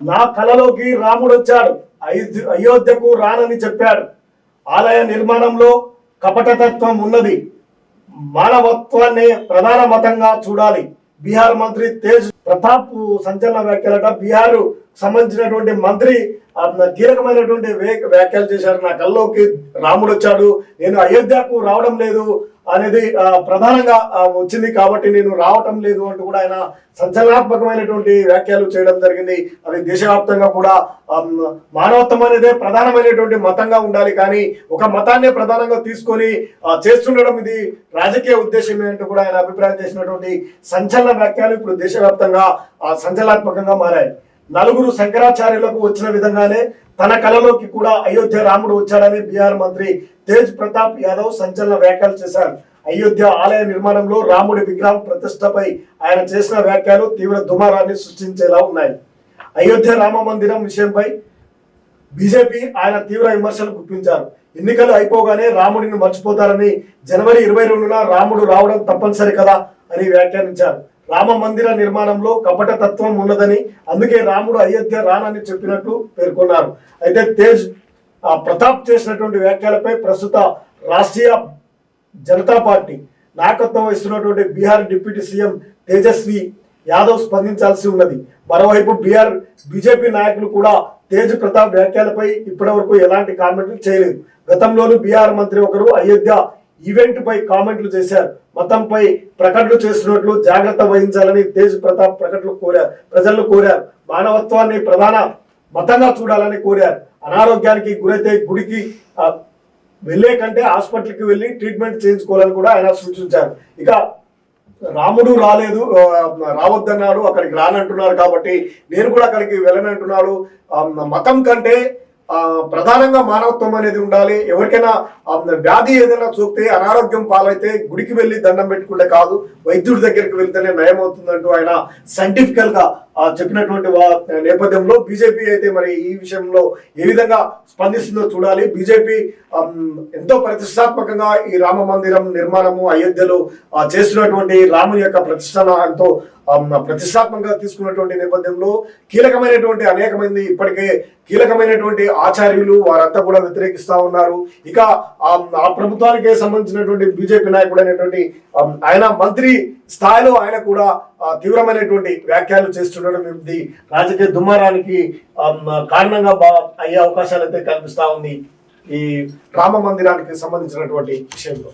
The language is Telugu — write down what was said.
నా కలలోకి రాముడు వచ్చాడు. అయోధ్య అయోధ్యకు రానని చెప్పాడు. ఆలయ నిర్మాణంలో కపటతత్వం ఉన్నది. మానవత్వాన్ని ప్రధాన మతంగా చూడాలి. బీహార్ మంత్రి తేజ్ ప్రతాప్ సంచలన వ్యాఖ్యలట బీహార్ సంబంధించినటువంటి మంత్రి కీలకమైనటువంటి వ్యాఖ్యలు చేశారు. నా కల్లోకి రాముడు వచ్చాడు. నేను అయోధ్యకు రావడం లేదు. అనేది ప్రధానంగా వచ్చింది. కాబట్టి నేను రావటం లేదు అంటూ కూడా ఆయన సంచలనాత్మకమైనటువంటి వ్యాఖ్యలు చేయడం జరిగింది. అది దేశవ్యాప్తంగా కూడా మానవత్వం అనేదే ప్రధానమైనటువంటి మతంగా ఉండాలి. కానీ ఒక మతాన్నే ప్రధానంగా తీసుకొని చేస్తుండడం ఇది రాజకీయ ఉద్దేశమే అంటూ కూడా ఆయన అభిప్రాయం చేసినటువంటి సంచలన వ్యాఖ్యలు ఇప్పుడు దేశవ్యాప్తంగా సంచలనాత్మకంగా మారాయి. నలుగురు శంకరాచార్యులకు వచ్చిన విధంగానే తన కళలోకి కూడా అయోధ్య రాముడు వచ్చాడని బీహార్ మంత్రి తేజ్ ప్రతాప్ యాదవ్ సంచలన వ్యాఖ్యలు చేశారు. అయోధ్య ఆలయ నిర్మాణంలో రాముడి విగ్రహం ప్రతిష్టపై ఆయన చేసిన వ్యాఖ్యలు తీవ్ర దుమారాన్ని సృష్టించేలా ఉన్నాయి. అయోధ్య రామ మందిరం విషయంపై బీజేపీ ఆయన తీవ్ర విమర్శలు గుప్పించారు. ఎన్నికలు అయిపోగానే రాముడిని మర్చిపోతారని జనవరి ఇరవై రెండున రాముడు రావడం తప్పనిసరి కదా అని వ్యాఖ్యానించారు. రామ మందిర నిర్మాణంలో కపట తత్వం ఉన్నదని అందుకే రాముడు అయోధ్య రానని చెప్పినట్లు పేర్కొన్నారు. అయితే తేజ్ ఆ, ప్రతాప్ చేసినటువంటి వ్యాఖ్యలపై ప్రస్తుత రాష్ట్రీయ జనతా పార్టీ నాయకత్వం వహిస్తున్నటువంటి బీహార్ డిప్యూటీ సీఎం తేజస్వి యాదవ్ స్పందించాల్సి ఉన్నది. మరోవైపు బీహార్ బీజేపీ నాయకులు కూడా తేజ్ ప్రతాప్ వ్యాఖ్యలపై ఇప్పటివరకు ఎలాంటి కామెంట్లు చేయలేదు. గతంలోనూ బీహార్ మంత్రి ఒకరు అయోధ్య ఈవెంట్ పై కామెంట్లు చేశారు. మతంపై ప్రకటనలు చేస్తున్నట్లు జాగ్రత్త వహించాలని తేజ్ ప్రతాప్ ప్రకటనలు కోరారు. ప్రజలను కోరారు. మానవత్వాన్ని ప్రధాన మతంగా చూడాలని కోరారు. అనారోగ్యానికి గురైతే గుడికి వెళ్ళే కంటే హాస్పిటల్కి వెళ్ళి ట్రీట్మెంట్ చేయించుకోవాలని కూడా ఆయన సూచించారు. ఇక రాముడు రాలేదు రావద్దన్నాడు అక్కడికి రానంటున్నారు కాబట్టి నేను కూడా అక్కడికి వెళ్ళనంటున్నాడు. మతం కంటే ప్రధానంగా మానవత్వం అనేది ఉండాలి. ఎవరికైనా వ్యాధి ఏదైనా చూపితే అనారోగ్యం పాలైతే గుడికి వెళ్ళి దండం పెట్టుకుంటే కాదు వైద్యుడి దగ్గరికి వెళ్తేనే నయం అవుతుందంటూ ఆయన సైంటిఫికల్గా చెప్పినటువంటి నేపథ్యంలో బీజేపీ అయితే మరి ఈ విషయంలో ఏ విధంగా స్పందిస్తుందో చూడాలి. బీజేపీ ఎంతో ప్రతిష్టాత్మకంగా ఈ రామ మందిరం నిర్మాణము అయోధ్యలో చేస్తున్నటువంటి రాముని యొక్క ప్రతిష్టన ఎంతో ప్రతిష్టాత్మకంగా తీసుకున్నటువంటి నేపథ్యంలో కీలకమైనటువంటి అనేక మంది ఇప్పటికే కీలకమైనటువంటి ఆచార్యులు వారంతా కూడా వ్యతిరేకిస్తా ఉన్నారు. ఇక ఆ ప్రభుత్వానికి సంబంధించినటువంటి బీజేపీ నాయకుడు అనేటువంటి ఆయన మంత్రి స్థాయిలో ఆయన కూడా తీవ్రమైనటువంటి వ్యాఖ్యలు చేస్తుండడం ఇది రాజకీయ దుమ్మారానికి కారణంగా అయ్యే అవకాశాలు అయితే కనిపిస్తా ఉంది ఈ రామ మందిరానికి సంబంధించినటువంటి విషయంలో.